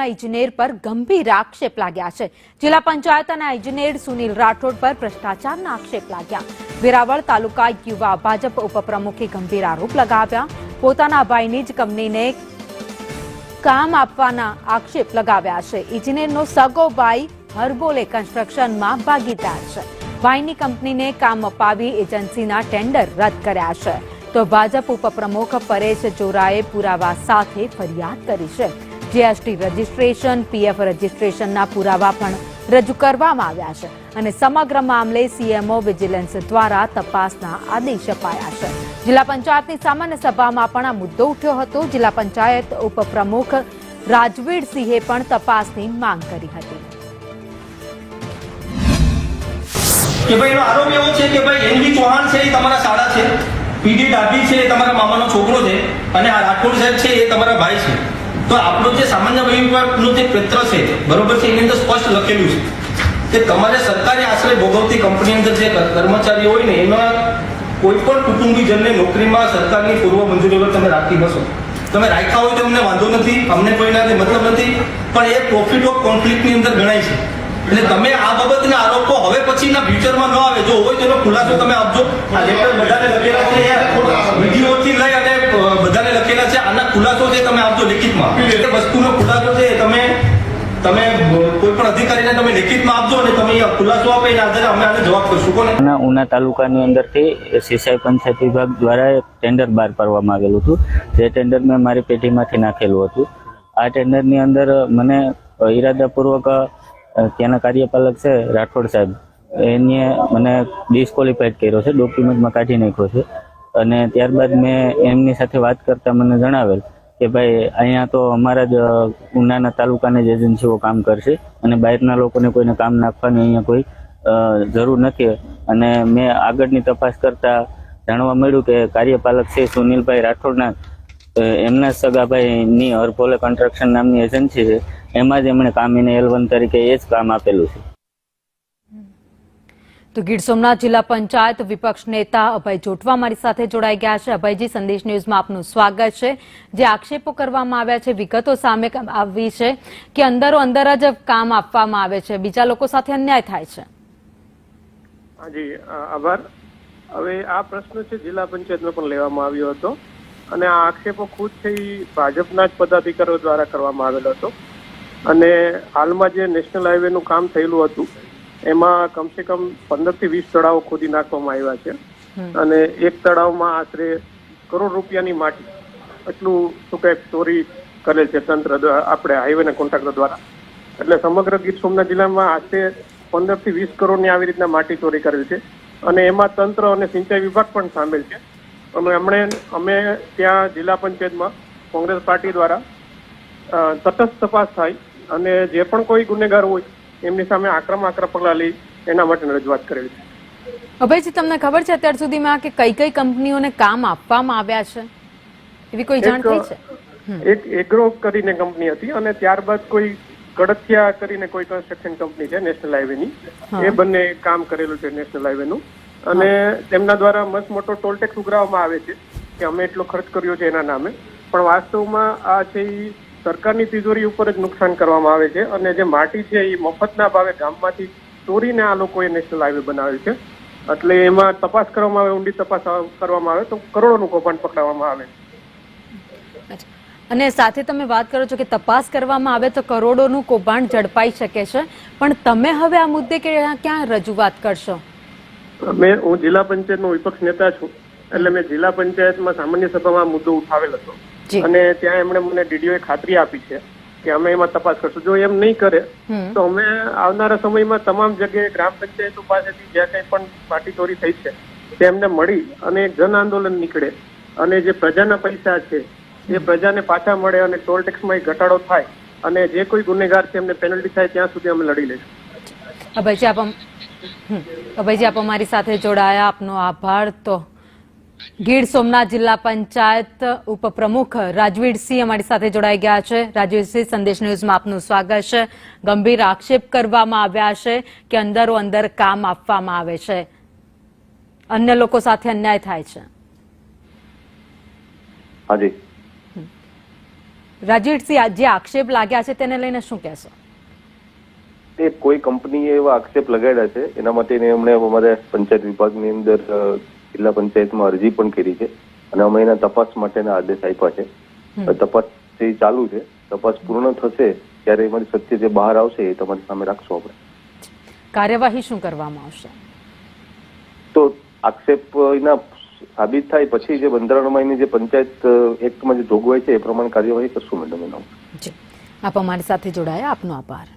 વિભાગના ઇજનેર પર ગંભીર આક્ષેપ લાગ્યા છે. જિલ્લા પંચાયતના ઇજનેર સુનિલ રાઠોડ પર ભ્રષ્ટાચારના આક્ષેપ લાગ્યા. વેરાવળ તાલુકા યુવા ભાજપ ઉપપ્રમુખે ગંભીર આરોપ લગાવ્યા. પોતાના ભાઈની જ કંપનીને કામ આપવાના આક્ષેપ લગાવ્યા છે. ઇજનેરનો સગો ભાઈ હરબોલે કન્સ્ટ્રક્શનમાં ભાગીદાર છે. ભાઈની કંપનીને કામ અપાવી એજન્સીના ટેન્ડર રદ કર્યા છે. તો ભાજપ ઉપપ્રમુખ પરેશ જોરાએ પુરાવા સાથે ફરિયાદ કરી છે. જીએસટી રજીસ્ટ્રેશન, પીએફ રજીસ્ટ્રેશનના પુરાવા પણ રજૂ કરવામાં આવ્યા છે અને સમગ્ર મામલે સીએમઓ વિજિલન્સ દ્વારા તપાસના આદેશ અપાયા છે. જિલ્લા પંચાયતની સામાન્ય સભામાં પણ આ મુદ્દો ઉઠ્યો હતો. જિલ્લા પંચાયત ઉપપ્રમુખ રાજવીર સિંહે પણ તપાસની માંગ કરી હતી. કે ભાઈ એનો આરોપ એવો છે કે ભાઈ એનવી ચૌહાણ છે એ તમારા શાળા છે, પીડી ડાભી છે એ તમારા મામાનો છોકરો છે અને આ રાઠોડ સાહેબ છે એ તમારા ભાઈ છે. તો આપણો જે સામાન્ય વહીવટનું જે ક્ષેત્ર છે, બરોબર છે, એની અંદર સ્પષ્ટ લખેલું છે કે તમારે સરકારી આશ્રય ભોગવતી કંપની અંદર જે કર્મચારી હોય ને, એમાં કોઈ પણ કુટુંબીજનને નોકરીમાં સરકારની પૂર્વ મંજૂરી તમે રાખી નશો તમે રાખ્યા હોય તો અમને વાંધો નથી, અમને કોઈનાથી મતલબ નથી, પણ એ પ્રોફિટ ઓફ કોન્ફ્લિક્ટની અંદર ગણાય છે. એટલે તમે આ બાબતના આરોપો હવે પછીના ફ્યુચરમાં ન આવે, જો હોય તો એનો ખુલાસો તમે આપજો. આ લેટર બધાને લખેલા છે છે તમે આપજો લિખિતમાં. એટલે વસ્તુનો ખુલાસો છે તમે તમે કોઈ પણ અધિકારીને તમે લિખિતમાં આપજો અને તમે ખુલાસો આપે એના આધારે અમે આને જવાબ કરશું. કોને? ઉના તાલુકાની અંદરથી સિંચાઈ પંચાયત વિભાગ દ્વારા એક ટેન્ડર બહાર પાડવામાં આવેલું હતું. જે ટેન્ડર મેં મારી પેઢીમાંથી નાખેલું હતું. આ ટેન્ડરની અંદર મને ઈરાદાપૂર્વક ત્યાંના કાર્યપાલક છે રાઠોડ સાહેબ એને મને ડિસ્કોલિફાઈડ કર્યો છે ડોક્યુમેન્ટમાં કાઢી નાખ્યો છે. અને ત્યારબાદ મેં એમની સાથે વાત કરતા મને જણાવેલ કે ભાઈ, અહીંયા તો અમારા જ ઉનાના તાલુકાની જ એજન્સીઓ કામ કરશે અને બહારના લોકોને કોઈને કામ નાખવાની અહીંયા કોઈ જરૂર નથી. અને મેં આગળની તપાસ કરતા જાણવા મળ્યું કે કાર્યપાલક છે સુનિલભાઈ રાઠોડના એમના સગાભાઈની હરભોલે કન્સ્ટ્રક્શન નામની એજન્સી છે. એમાં જ એમણે કામ એને એલ વન તરીકે એ જ કામ આપેલું છે. તો ગીર સોમનાથ જિલ્લા પંચાયત વિપક્ષ નેતા અભય જોટવા મારી સાથે જોડાઈ ગયા છે. અભયજી, સંદેશ ન્યૂઝમાં આપનું સ્વાગત છે. જે આક્ષેપો કરવામાં આવ્યા છે, વિગતો સામે આવી છે કે અંદરો અંદર જ કામ આપવામાં આવે છે. બીજા લોકો સાથે અન્યાય થાય છે. હાજી આભાર. હવે આ પ્રશ્ન છે જિલ્લા પંચાયતમાં પણ લેવામાં આવ્યો હતો અને આ આક્ષેપો ખુદ છે ભાજપના જ પદાધિકારીઓ દ્વારા કરવામાં આવેલો હતો. અને હાલમાં જે નેશનલ હાઈવેનું કામ થયેલું હતું એમાં કમસે કમ પંદરથી વીસ તળાવો ખોદી નાખવામાં આવ્યા છે. અને એક તળાવમાં આશરે કરોડ રૂપિયાની માટી એટલું શું કહે ચોરી કરેલ છે તંત્ર આપણે હાઈવેના કોન્ટ્રાક્ટર દ્વારા. એટલે સમગ્ર ગીર સોમનાથ જિલ્લામાં આશરે પંદરથી વીસ કરોડની આવી રીતના માટી ચોરી કરેલ છે. અને એમાં તંત્ર અને સિંચાઈ વિભાગ પણ સામેલ છે. અને હમણે અમે ત્યાં જિલ્લા પંચાયતમાં કોંગ્રેસ પાર્ટી દ્વારા તટસ્થ તપાસ થાય અને જે પણ કોઈ ગુનેગાર હોય એમની સામે આક્રમ આક્રમ પગલાં લઈ એના માટે રજૂઆત કરેલી છે. અભયજી તમને ખબર છે અત્યાર સુધીમાં કે કઈ કઈ કંપનીઓને કામ આપવામાં આવ્યા છે? એવી કોઈ જાણ થઈ છે? એક એગ્રો કરીને કંપની હતી અને ત્યારબાદ કોઈ કડથિયા કરીને કોઈ કન્સ્ટ્રક્શન કંપની છે નેશનલ હાઈવેની એ બંને કામ કરેલું છે નેશનલ હાઈવેનું અને તેમના દ્વારા મસ્ત મોટો ટોલ ટેક્સ ઉઘરાવવામાં આવે છે કે અમે એટલો ખર્ચ કર્યો છે એના નામે. પણ વાસ્તવમાં આ છે સરકારની તિજોરી ઉપર જ નુકસાન કરવામાં આવે છે અને જે માટી છે એ મફતના ભાવે ગામમાંથી ચોરીને આ લોકોએ નેશનલ હાઈવે બનાવ્યું છે એટલે એમાં તપાસ કરવામાં આવે ઊંડી તપાસ કરવામાં આવે તો કરોડોનું કૌભાંડ પકડાવવામાં આવે. અને સાથે તમે વાત કરો છો કે તપાસ કરવામાં આવે તો કરોડોનું કૌભાંડ ઝડપાઈ શકે છે પણ તમે હવે આ મુદ્દે કે- ક્યાં રજૂઆત કરશો મેં હું જિલ્લા પંચાયતનો વિપક્ષ નેતા છું એટલે મેં જિલ્લા પંચાયતમાં સામાન્ય સભામાં મુદ્દો ઉઠાવેલ હતો. અને ત્યાં એમણે મને ડીડીઓ ખાતરી આપી છે કે અમે એમાં તપાસ કરશું. જો એમ નહીં કરે તો અમે આવનારા સમયમાં તમામ જગ્યાએ ગ્રામ પંચાયતો પાસેથી જ્યાં કંઈ પણ માટી ચોરી થઈ છે તેમને મળી અને એક જન આંદોલન નીકળે. અને જે પ્રજાના પૈસા છે એ પ્રજાને પાછા મળે અને ટોલ ટેક્સમાં ઘટાડો થાય અને જે કોઈ ગુનેગાર છે એમને પેનલ્ટી થાય ત્યાં સુધી અમે લડી લઈશું. અભયજી આપ અભયજી આપ અમારી સાથે જોડાયા. આપનો આભાર. તો ગીર સોમનાથ જિલ્લા પંચાયત ઉપપ્રમુખ રાજવીરસિંહ અમારી સાથે જોડાઈ ગયા છે. રાજવીરસિંહ સંદેશ ન્યૂઝમાં આપનું સ્વાગત છે. ગંભીર આક્ષેપ કરવામાં આવ્યા છે કે અંદરો અંદર કામ આપવામાં આવે છે. અન્ય લોકો સાથે અન્યાય થાય છે. હાજી. રાજેશસિંહ આ જે આક્ષેપ લાગ્યા છે તેને લઈને શું કહેશો? તે કોઈ કંપનીએ એવા આક્ષેપ લગાડ્યા છે. એના માટે એમણે અમારે પંચાયત વિભાગની અંદર જિલ્લા પંચાયતમાં અરજી પણ કરી છે અને અમે એના તપાસ માટેના આદેશ આપ્યા છે. તપાસ જે ચાલુ છે તપાસ પૂર્ણ થશે ત્યારે એમાંથી સત્ય જે બહાર આવશે એ તમારી સામે રાખશું આપણે. કાર્યવાહી શું કરવામાં આવશે? તો આક્ષેપ એના સાબિત થાય પછી જે બંધારણમાં એની જે પંચાયત એક્ટમાં જે જોગવાઈ છે એ પ્રમાણે કાર્યવાહી કરશું મેડમ એના આપ અમારી સાથે જોડાયા આપનો આભાર.